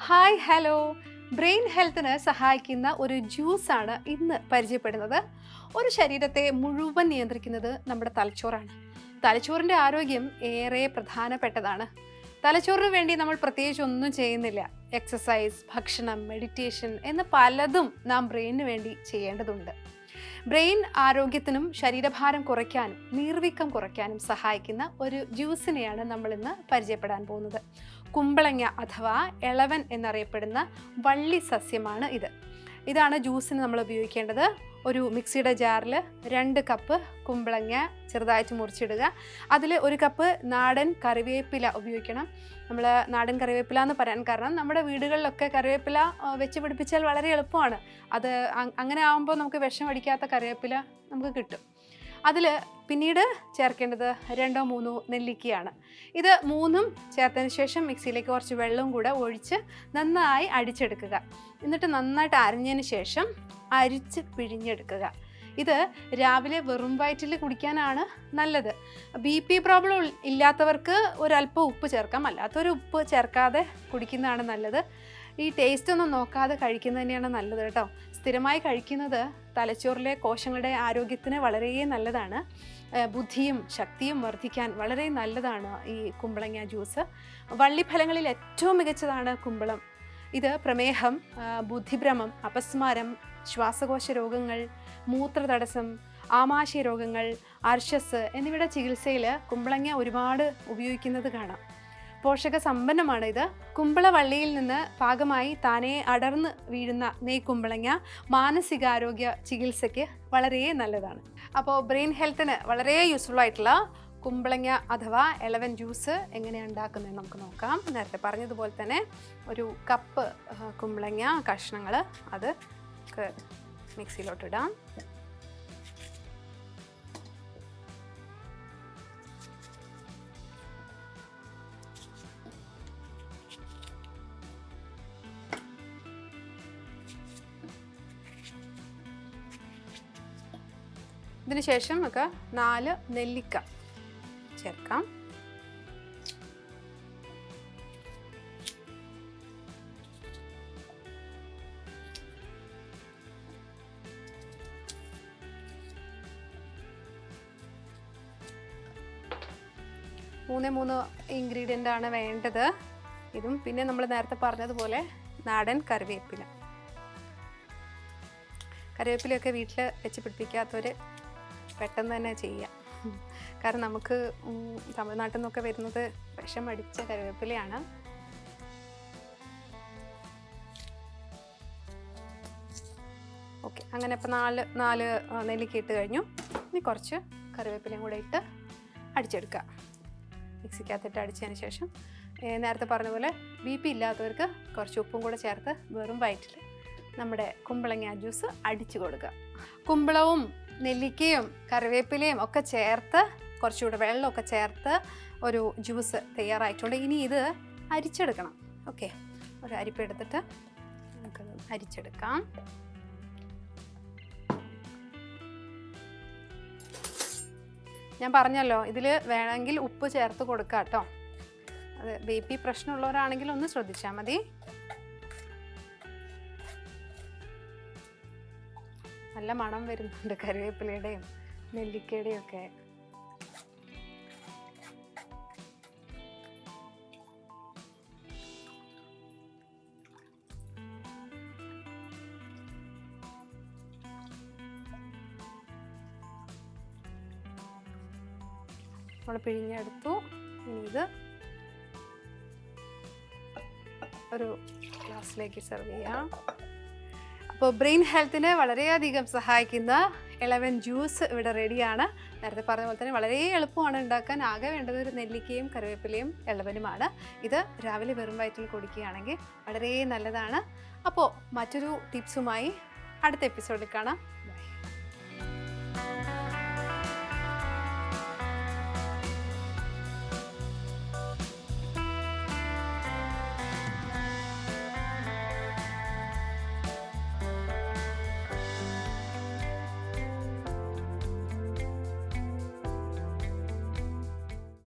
Hi hello. Brain ഹെൽത്തിന് സഹായിക്കുന്ന ഒരു ജ്യൂസാണ് ഇന്ന് പരിചയപ്പെടുന്നത്. ഒരു ശരീരത്തെ മുഴുവൻ നിയന്ത്രിക്കുന്നത് നമ്മുടെ തലച്ചോറാണ്. തലച്ചോറിന്റെ ആരോഗ്യം ഏറെ പ്രധാനപ്പെട്ടതാണ്. തലച്ചോറിന് വേണ്ടി നമ്മൾ പ്രത്യേകിച്ച് ഒന്നും ചെയ്യുന്നില്ല. എക്സസൈസ് ഭക്ഷണം മെഡിറ്റേഷൻ എന്ന പലതും നാം ബ്രെയിനിന് വേണ്ടി ചെയ്യേണ്ടതുണ്ട്. ബ്രെയിൻ ആരോഗ്യത്തിനും ശരീരഭാരം കുറയ്ക്കാനും നീർവീക്കം കുറയ്ക്കാനും സഹായിക്കുന്ന ഒരു ജ്യൂസിനെയാണ് നമ്മൾ ഇന്ന് പരിചയപ്പെടാൻ പോകുന്നത്. കുമ്പളങ്ങ അഥവാ ഇളവൻ എന്നറിയപ്പെടുന്ന വള്ളി സസ്യമാണ് ഇത്. ഇതാണ് ജ്യൂസിന് നമ്മൾ ഉപയോഗിക്കേണ്ടത്. ഒരു മിക്സിയുടെ ജാറിൽ രണ്ട് കപ്പ് കുമ്പളങ്ങ ചെറുതായിട്ട് മുറിച്ചിടുക. അതിൽ ഒരു കപ്പ് നാടൻ കറിവേപ്പില ഉപയോഗിക്കണം. നമ്മൾ നാടൻ കറിവേപ്പില എന്ന് പറയാൻ കാരണം നമ്മുടെ വീടുകളിലൊക്കെ കറിവേപ്പില വെച്ച് പിടിപ്പിച്ചാൽ വളരെ എളുപ്പമാണ്. അത് അങ്ങനെ ആകുമ്പോൾ നമുക്ക് വിഷം അടിക്കാത്ത കറിവേപ്പില നമുക്ക് കിട്ടും. അതിൽ പിന്നീട് ചേർക്കേണ്ടത് രണ്ടോ മൂന്നോ നെല്ലിക്കയാണ്. ഇത് മൂന്നും ചേർത്തതിന് ശേഷം മിക്സിയിലേക്ക് കുറച്ച് വെള്ളവും കൂടെ ഒഴിച്ച് നന്നായി അടിച്ചെടുക്കുക. എന്നിട്ട് നന്നായിട്ട് അരിഞ്ഞതിന് ശേഷം അരിച്ച് പിഴിഞ്ഞെടുക്കുക. ഇത് രാവിലെ വെറും വയറ്റിൽ കുടിക്കാനാണ് നല്ലത്. ബി പി പ്രോബ്ലം ഇല്ലാത്തവർക്ക് ഒരല്പം ഉപ്പ് ചേർക്കാം. അല്ലാത്തൊരു ഉപ്പ് ചേർക്കാതെ കുടിക്കുന്നതാണ് നല്ലത്. ഈ ടേസ്റ്റ് ഒന്നും നോക്കാതെ കഴിക്കുന്നത് തന്നെയാണ് നല്ലത് കേട്ടോ. സ്ഥിരമായി കഴിക്കുന്നത് തലച്ചോറിലെ കോശങ്ങളുടെ ആരോഗ്യത്തിന് വളരെ നല്ലതാണ്. ബുദ്ധിയും ശക്തിയും വർദ്ധിക്കാൻ വളരെ നല്ലതാണ് ഈ കുമ്പളങ്ങ ജ്യൂസ്. വള്ളിഫലങ്ങളിൽ ഏറ്റവും മികച്ചതാണ് കുമ്പളം. ഇത് പ്രമേഹം ബുദ്ധിഭ്രമം അപസ്മാരം ശ്വാസകോശ രോഗങ്ങൾ മൂത്രതടസ്സം ആമാശയ രോഗങ്ങൾ അർഷസ് എന്നിവയുടെ ചികിത്സയിൽ കുമ്പളങ്ങ ഒരുപാട് ഉപയോഗിക്കുന്നത് കാണാം. പോഷക സമ്പന്നമാണ് ഇത് കുമ്പളവള്ളിയിൽ നിന്ന് ഭാഗമായി താനെ അടർന്ന് വീഴുന്ന നെയ്ക്കുമ്പളങ്ങ മാനസികാരോഗ്യ ചികിത്സയ്ക്ക് വളരെ നല്ലതാണ്. അപ്പോൾ ബ്രെയിൻ ഹെൽത്തിന് വളരെ യൂസ്ഫുൾ ആയിട്ടുള്ള കുമ്പളങ്ങ അഥവാ എലവൻ ജ്യൂസ് എങ്ങനെയാണ് ഉണ്ടാക്കുന്നത് നമുക്ക് നോക്കാം. നേരത്തെ പറഞ്ഞതുപോലെ തന്നെ ഒരു കപ്പ് കുമ്പളങ്ങ കഷ്ണങ്ങൾ അത് മിക്സിയിലോട്ടിടാം. ഇതിന് ശേഷം നമുക്ക് നാല് നെല്ലിക്ക ചേർക്കാം. മൂന്ന് മൂന്ന് ഇൻഗ്രീഡിയന്റ് ആണ് വേണ്ടത്. ഇതും പിന്നെ നമ്മൾ നേരത്തെ പറഞ്ഞതുപോലെ നാടൻ കറിവേപ്പില. കറിവേപ്പിലയൊക്കെ വീട്ടിൽ വെച്ച് പിടിപ്പിക്കാത്തവർ പെട്ടെന്ന് തന്നെ ചെയ്യാം. കാരണം നമുക്ക് തമിഴ്നാട്ടിൽ നിന്നൊക്കെ വരുന്നത് വിഷം അടിച്ച കറിവേപ്പിലയാണ്. ഓക്കെ അങ്ങനെ ഇപ്പോൾ നാല് നാല് നെല്ലിക്ക ഇട്ട് കഴിഞ്ഞു. ഇനി കുറച്ച് കറിവേപ്പിലയും കൂടെ ഇട്ട് അടിച്ചെടുക്കുക. മിക്സിക്കകത്തിട്ട് അടിച്ചതിന് ശേഷം നേരത്തെ പറഞ്ഞ പോലെ ബി പി ഇല്ലാത്തവർക്ക് കുറച്ച് ഉപ്പും കൂടെ ചേർത്ത് വെറും വയറ്റിൽ നമ്മുടെ കുമ്പളങ്ങ ജ്യൂസ് അടിച്ചു കൊടുക്കുക. കുമ്പളവും നെല്ലിക്കയും കറിവേപ്പിലയും ഒക്കെ ചേർത്ത് കുറച്ചുകൂടെ വെള്ളമൊക്കെ ചേർത്ത് ഒരു ജ്യൂസ് തയ്യാറായിട്ടുണ്ട്. ഇനി ഇത് അരിച്ചെടുക്കണം. ഓക്കെ. ഒരു അരിപ്പ് എടുത്തിട്ട് നമുക്കത് അരിച്ചെടുക്കാം. ഞാൻ പറഞ്ഞല്ലോ ഇതിൽ വേണമെങ്കിൽ ഉപ്പ് ചേർത്ത് കൊടുക്കാം കേട്ടോ. അത് ബി പി പ്രശ്നമുള്ളവരാണെങ്കിൽ ഒന്ന് ശ്രദ്ധിച്ചാൽ മതി. നല്ല മണം വരുന്നുണ്ട് കറിവേപ്പിലയുടെയും നെല്ലിക്കയുടെയും ഒക്കെ. നമ്മൾ പിഴിഞ്ഞെടുത്തു. ഇനി ഇത് ഒരു ഗ്ലാസ്സിലേക്ക് സെർവ് ചെയ്യാം. അപ്പോൾ ബ്രെയിൻ ഹെൽത്തിന് വളരെയധികം സഹായിക്കുന്ന ഇളവൻ ജ്യൂസ് ഇവിടെ റെഡിയാണ്. നേരത്തെ പറഞ്ഞ പോലെ തന്നെ വളരെ എളുപ്പമാണ് ഉണ്ടാക്കാൻ. ആകെ വേണ്ടത് ഒരു നെല്ലിക്കയും കറിവേപ്പിലയും ഇളവനുമാണ്. ഇത് രാവിലെ വെറും വയറ്റിൽ കുടിക്കുകയാണെങ്കിൽ വളരെ നല്ലതാണ്. അപ്പോൾ മറ്റൊരു ടിപ്സുമായി അടുത്ത എപ്പിസോഡിൽ കാണാം. ബൈ